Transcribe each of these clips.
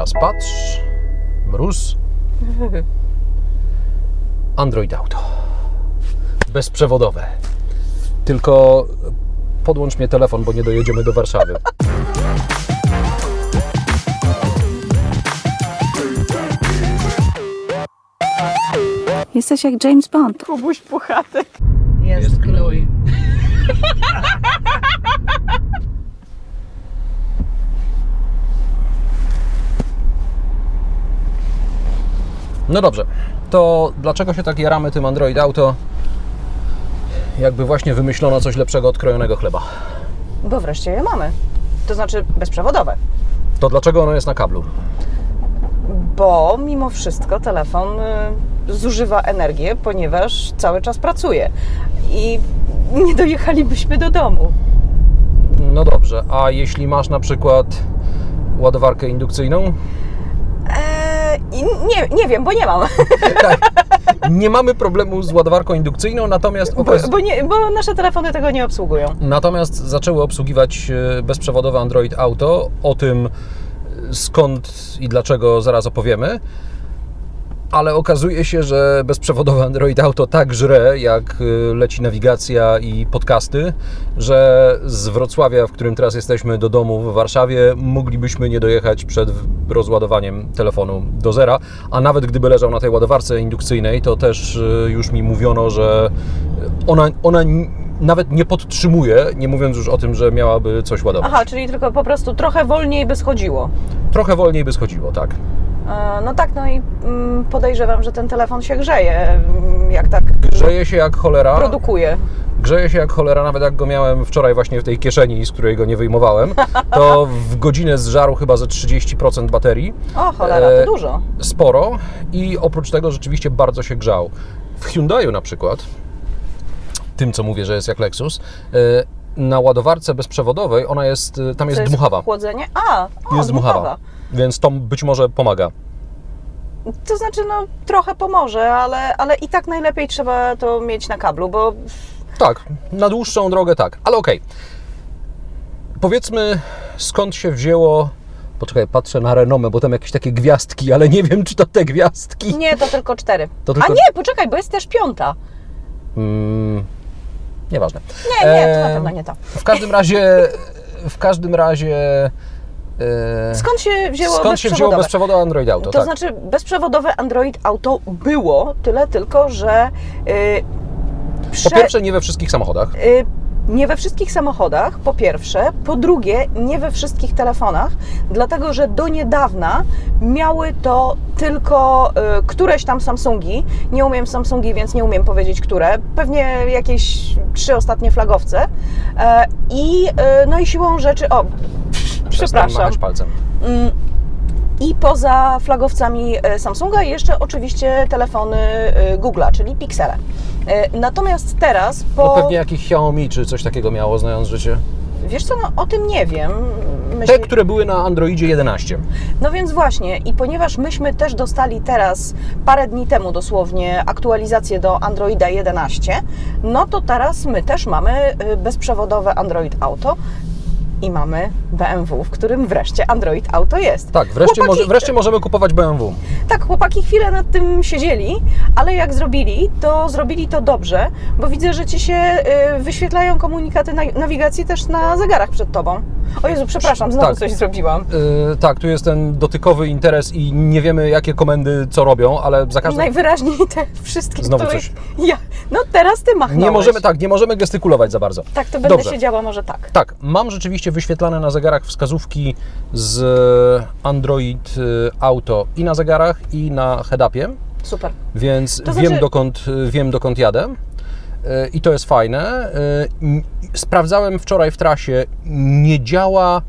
teraz patrz. Mróz. Android Auto. Bezprzewodowe. Tylko podłącz mnie telefon, bo nie dojedziemy do Warszawy. Jesteś jak James Bond. Kubuś Puchatek. Jest gnój. No dobrze, to dlaczego się tak jaramy tym Android Auto? Jakby właśnie wymyślono coś lepszego od krojonego chleba. Bo wreszcie je mamy. To znaczy bezprzewodowe. To dlaczego ono jest na kablu? Bo mimo wszystko telefon y, zużywa energię, ponieważ cały czas pracuje. I nie dojechalibyśmy do domu. No dobrze, a jeśli masz na przykład ładowarkę indukcyjną? I nie, nie wiem, bo nie mam. Tak. Nie mamy problemu z ładowarką indukcyjną, natomiast Bo, okaz- bo, nie, bo nasze telefony tego nie obsługują. Natomiast zaczęły obsługiwać e, bezprzewodowe Android Auto. O tym e, skąd i dlaczego zaraz opowiemy. Ale okazuje się, że bezprzewodowe Android Auto tak żre, jak e, leci nawigacja i podcasty, że z Wrocławia, w którym teraz jesteśmy, do domu w Warszawie, moglibyśmy nie dojechać przed rozładowaniem telefonu do zera. A nawet gdyby leżał na tej ładowarce indukcyjnej, to też e, już mi mówiono, że ona, ona nawet nie podtrzymuje, nie mówiąc już o tym, że miałaby coś ładować. Aha, czyli tylko po prostu trochę wolniej by schodziło. Trochę wolniej by schodziło, tak. E, No tak, no i mm, podejrzewam, że ten telefon się grzeje, mm, jak tak Grzeje się jak cholera. produkuje. Grzeje się jak cholera, nawet jak go miałem wczoraj właśnie w tej kieszeni, z której go nie wyjmowałem, to w godzinę zżarł chyba ze 30% baterii. O cholera, E, to dużo. Sporo i oprócz tego rzeczywiście bardzo się grzał. W Hyundaiu na przykład, tym co mówię, że jest jak Lexus, e, na ładowarce bezprzewodowej ona jest, e, tam jest To dmuchawa. Chłodzenie? A, o, Jest dmuchawa. Więc to być może pomaga. To znaczy, no trochę pomoże, ale, ale i tak najlepiej trzeba to mieć na kablu, bo Tak, na dłuższą drogę tak, ale okej. Powiedzmy, skąd się wzięło. Poczekaj, patrzę na renomę, bo tam jakieś takie gwiazdki, ale nie wiem, czy to te gwiazdki. nie, to tylko cztery. To tylko- A nie, poczekaj, bo jest też piąta. Mm, nieważne. Nie, nie, to na pewno nie to. W każdym razie, w każdym razie. E, Skąd się wzięło skąd się wzięło bezprzewodowe? Android Auto? To tak. znaczy, bezprzewodowe Android Auto było, tyle tylko, że yy, Po pierwsze, nie we wszystkich samochodach. Y, Nie we wszystkich samochodach, po pierwsze. Po drugie, nie we wszystkich telefonach, dlatego że do niedawna miały to tylko y, któreś tam Samsungi. Nie umiem Samsungi, więc nie umiem powiedzieć, które. Pewnie jakieś trzy ostatnie flagowce. E, I, y, no i siłą rzeczy. O, przepraszam. machać palcem. Mm, I poza flagowcami e, Samsunga jeszcze oczywiście telefony e, Google'a, czyli Pixele. E, Natomiast teraz po... No pewnie jakiś Xiaomi czy coś takiego miało, znając życie. Wiesz co, no o tym nie wiem. Myślę... Te, które były na Androidzie 11. No więc właśnie, i ponieważ myśmy też dostali teraz, parę dni temu dosłownie, aktualizację do Androida 11, no to teraz my też mamy e, bezprzewodowe Android Auto i mamy BMW, w którym wreszcie Android Auto jest. Tak, wreszcie, Chłopaki- może, wreszcie możemy kupować BMW. Tak, chłopaki chwilę nad tym siedzieli, ale jak zrobili, to zrobili to dobrze, bo widzę, że ci się y, wyświetlają komunikaty na, nawigacji też na zegarach przed tobą. O Jezu, przepraszam, znowu Tak. coś zrobiłam. Yy, tak, tu jest ten dotykowy interes i nie wiemy, jakie komendy co robią, ale za każdym Najwyraźniej te wszystkie, Znowu coś. ja... No teraz ty machnąłeś. nie możemy, tak, nie możemy gestykulować za bardzo. Tak, to będę Dobrze. siedziała może tak. Tak, mam rzeczywiście wyświetlane na zegarach wskazówki z Android y, Auto i na zegarach, i na head-upie, Super. więc To wiem, znaczy- dokąd, wiem dokąd jadę. Y, I to jest fajne. N- Sprawdzałem wczoraj w trasie, nie działa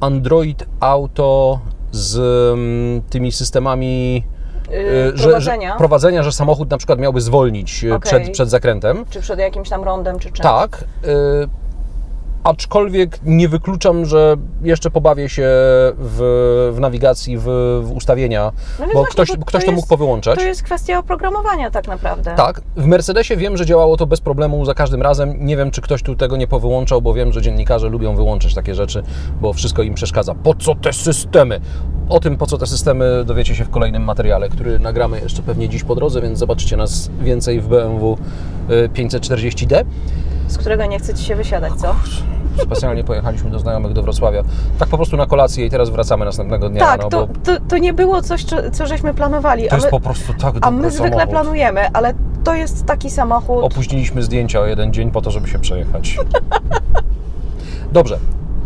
Android Auto z mm, tymi systemami Yy, że, prowadzenia, że, prowadzenia, że samochód na przykład miałby zwolnić y, Okej. przed, przed zakrętem. czy przed jakimś tam rondem, czy czymś. Tak. y, Aczkolwiek nie wykluczam, że jeszcze pobawię się w, w nawigacji, w, w ustawienia, No bo właśnie, ktoś, to ktoś to jest- mógł powyłączać. To jest kwestia oprogramowania tak naprawdę. Tak, w Mercedesie wiem, że działało to bez problemu za każdym razem. Nie wiem, czy ktoś tu tego nie powyłączał, bo wiem, że dziennikarze lubią wyłączyć takie rzeczy, bo wszystko im przeszkadza. Po co te systemy? O tym, po co te systemy, dowiecie się w kolejnym materiale, który nagramy jeszcze pewnie dziś po drodze, więc zobaczycie nas więcej w BMW y, 540D. Z którego nie chce Ci się wysiadać, co? Specjalnie pojechaliśmy do znajomych do Wrocławia. Tak po prostu na kolację i teraz wracamy następnego dnia. tak, no, to, bo to, to nie było coś, co, co żeśmy planowali. to a jest my, po prostu tak a my zwykle samochód. planujemy, ale to jest taki samochód. Opóźniliśmy zdjęcia o jeden dzień po to, żeby się przejechać. Dobrze.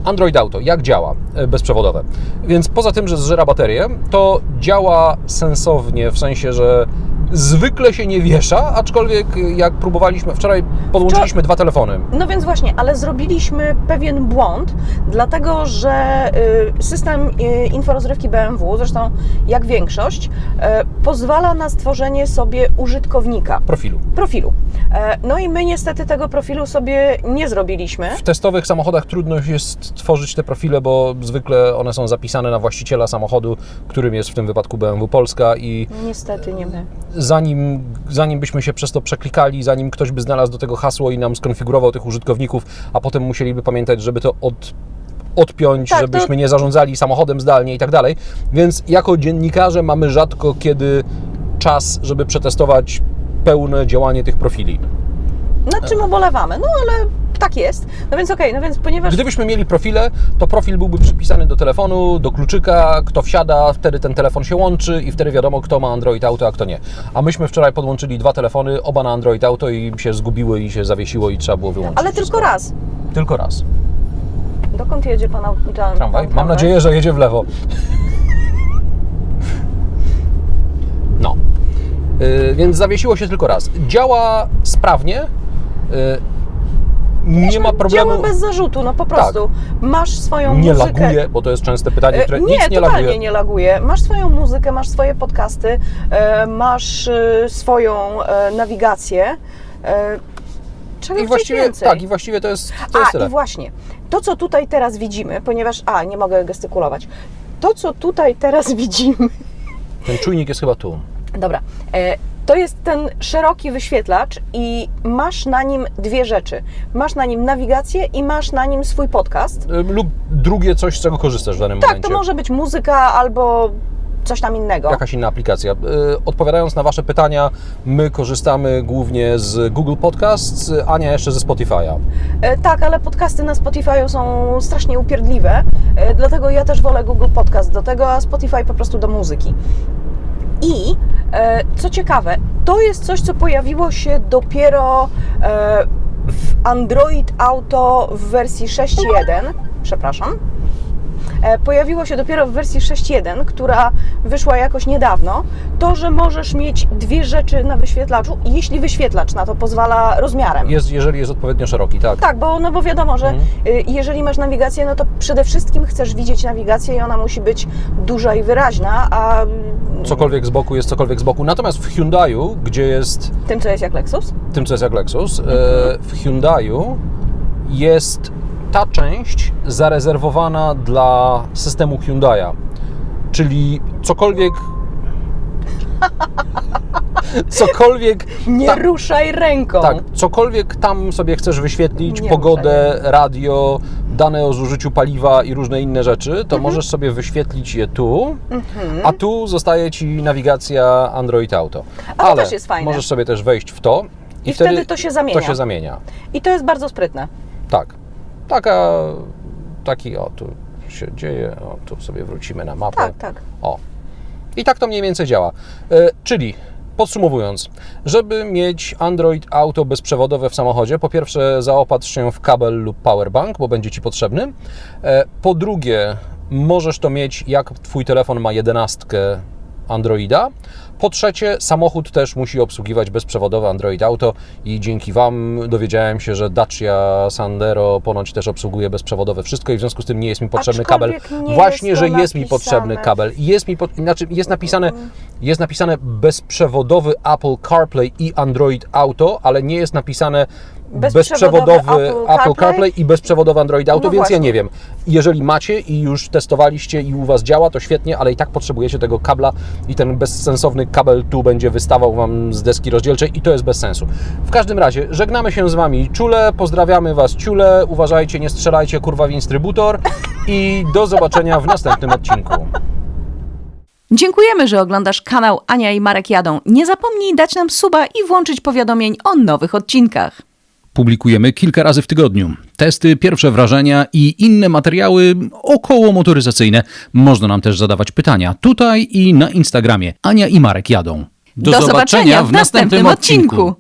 Android Auto, jak działa e, bezprzewodowe? Więc poza tym, że zżera baterię, to działa sensownie, w sensie, że zwykle się nie wiesza, aczkolwiek jak próbowaliśmy, wczoraj podłączyliśmy dwa telefony. No więc właśnie, ale zrobiliśmy pewien błąd, dlatego że y, system y, inforozrywki BMW, zresztą jak większość, y, pozwala na stworzenie sobie użytkownika, Profilu. profilu. E, No i my niestety tego profilu sobie nie zrobiliśmy. W testowych samochodach trudno jest tworzyć te profile, bo zwykle one są zapisane na właściciela samochodu, którym jest w tym wypadku BMW Polska i Niestety nie my. zanim, zanim byśmy się przez to przeklikali, zanim ktoś by znalazł do tego hasło i nam skonfigurował tych użytkowników, a potem musieliby pamiętać, żeby to od, odpiąć, Tak, to- żebyśmy nie zarządzali samochodem zdalnie i tak dalej. Więc jako dziennikarze mamy rzadko kiedy czas, żeby przetestować pełne działanie tych profili. Nad czym ubolewamy? No ale tak jest. No więc okej, no więc ponieważ Gdybyśmy mieli profile, to profil byłby przypisany do telefonu, do kluczyka, kto wsiada, wtedy ten telefon się łączy i wtedy wiadomo, kto ma Android Auto, a kto nie. A myśmy wczoraj podłączyli dwa telefony, oba na Android Auto i się zgubiły i się zawiesiło i trzeba było wyłączyć. Ale tylko wszystko. raz. Tylko raz. Dokąd jedzie pan, Tramwaj. Mam nadzieję, że jedzie w lewo. No. Yy, więc zawiesiło się tylko raz. Działa sprawnie. Yy, nie ma problemu. Działa bez zarzutu, no po prostu. Masz swoją Nie muzykę. laguje, bo to jest częste pytanie, które nie, nic nie totalnie laguje. nie laguje. Masz swoją muzykę, masz swoje podcasty, e, masz e, swoją e, nawigację. Czego I właściwie, więcej? tak, i właściwie to jest, to jest A, tyle. i właśnie, to co tutaj teraz widzimy, ponieważ, a, nie mogę gestykulować. To co tutaj teraz widzimy, Ten czujnik jest chyba tu. Dobra. E, to jest ten szeroki wyświetlacz i masz na nim dwie rzeczy. Masz na nim nawigację i masz na nim swój podcast. Y, Lub drugie coś, z czego korzystasz w danym Tak, momencie. to może być muzyka albo coś tam innego. Jakaś inna aplikacja. Y, Odpowiadając na Wasze pytania, my korzystamy głównie z Google Podcasts, Ania jeszcze ze Spotify'a. E, tak, ale podcasty na Spotify są strasznie upierdliwe, e, dlatego ja też wolę Google Podcast do tego, a Spotify po prostu do muzyki. I e, co ciekawe, to jest coś, co pojawiło się dopiero e, w Android Auto w wersji 6.1, przepraszam. E, Pojawiło się dopiero w wersji 6.1, która wyszła jakoś niedawno, to, że możesz mieć dwie rzeczy na wyświetlaczu, jeśli wyświetlacz na to pozwala rozmiarem. Jest, jeżeli jest odpowiednio szeroki, tak. Tak, bo, no bo wiadomo, że Mhm. y, jeżeli masz nawigację, no to przede wszystkim chcesz widzieć nawigację i ona musi być duża i wyraźna, a Cokolwiek z boku jest cokolwiek z boku. Natomiast w Hyundaiu, gdzie jest tym, co jest jak Lexus, tym, co jest jak Lexus, e, Mhm. w Hyundaiu jest ta część zarezerwowana dla systemu Hyundai'a. Czyli cokolwiek. cokolwiek. nie ruszaj ręką. tak, cokolwiek tam sobie chcesz wyświetlić, Nie pogodę, radio, dane o zużyciu paliwa i różne inne rzeczy, to Mhm. możesz sobie wyświetlić je tu, Mhm. a tu zostaje Ci nawigacja Android Auto. A to Ale też jest fajne. możesz sobie też wejść w to i, I wtedy to się zamienia. To się zamienia. I to jest bardzo sprytne. Tak. Taka, taki, o, tu się dzieje, o, tu sobie wrócimy na mapę. Tak, tak. O. I tak to mniej więcej działa. E, czyli, podsumowując, żeby mieć Android Auto bezprzewodowe w samochodzie, po pierwsze zaopatrz się w kabel lub powerbank, bo będzie Ci potrzebny. E, po drugie, możesz to mieć, jak Twój telefon ma jedenastkę Androida. Po trzecie, samochód też musi obsługiwać bezprzewodowe Android Auto i dzięki Wam dowiedziałem się, że Dacia Sandero ponoć też obsługuje bezprzewodowe wszystko i w związku z tym nie jest mi potrzebny kabel. Właśnie, jest że jest mi napisane. potrzebny kabel. Jest mi, po, znaczy jest napisane, jest napisane bezprzewodowy Apple CarPlay i Android Auto, ale nie jest napisane Bezprzewodowy bezprzewodowy Apple Apple, CarPlay? I bezprzewodowy Android Auto, No więc ja właśnie. nie wiem. Jeżeli macie i już testowaliście i u Was działa, to świetnie, ale i tak potrzebujecie tego kabla i ten bezsensowny kabel tu będzie wystawał Wam z deski rozdzielczej i to jest bez sensu. W każdym razie, żegnamy się z Wami czule, pozdrawiamy Was ciule, uważajcie, nie strzelajcie kurwa w instrybutor i do zobaczenia w następnym odcinku. Dziękujemy, że oglądasz kanał Ania i Marek Jadą. Nie zapomnij dać nam suba i włączyć powiadomień o nowych odcinkach. Publikujemy kilka razy w tygodniu. Testy, pierwsze wrażenia i inne materiały około motoryzacyjne. Można nam też zadawać pytania tutaj i na Instagramie. Ania i Marek jadą. Do zobaczenia w następnym odcinku.